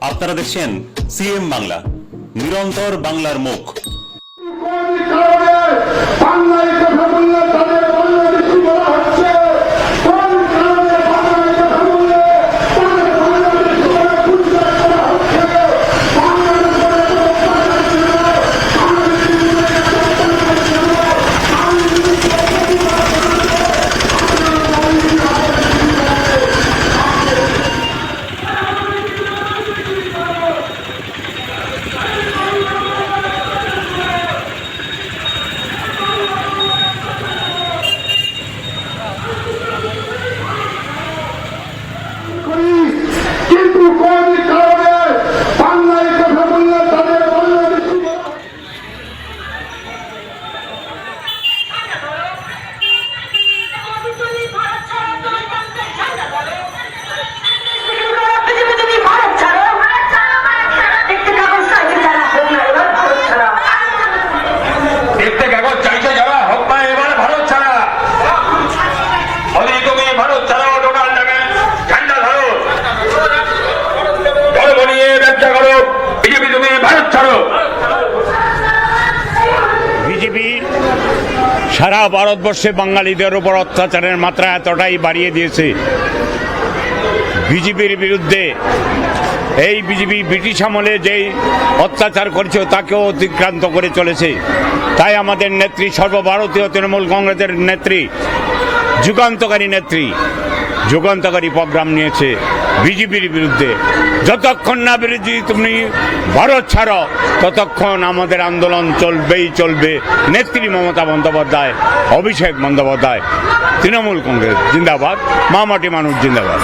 আপনারা দেখছেন সিএম বাংলা নিরন্তর বাংলার মুখ। সারা ভারতবর্ষে বাঙালিদের উপর অত্যাচারের মাত্রা এতটাই বাড়িয়ে দিয়েছে। বিজেপির বিরুদ্ধে এই বিজেপি ব্রিটিশ আমলে যেই অত্যাচার করেছে, তাকেও অতিক্রান্ত করে চলেছে। তাই আমাদের নেত্রী, সর্বভারতীয় তৃণমূল কংগ্রেসের নেত্রী, যুগান্তকারী নেত্রী যুগান্তকারী প্রোগ্রাম নিয়েছে বিজেপির বিরুদ্ধে। যতক্ষণ না বিরোধী তুমি ভারত ছাড়ো, ততক্ষণ আমাদের আন্দোলন চলবেই চলবে। নেত্রী মমতা বন্দ্যোপাধ্যায়, অভিষেক বন্দ্যোপাধ্যায়, তৃণমূল কংগ্রেস, জিন্দাবাদ। মামাটি মানুষ, জিন্দাবাদ।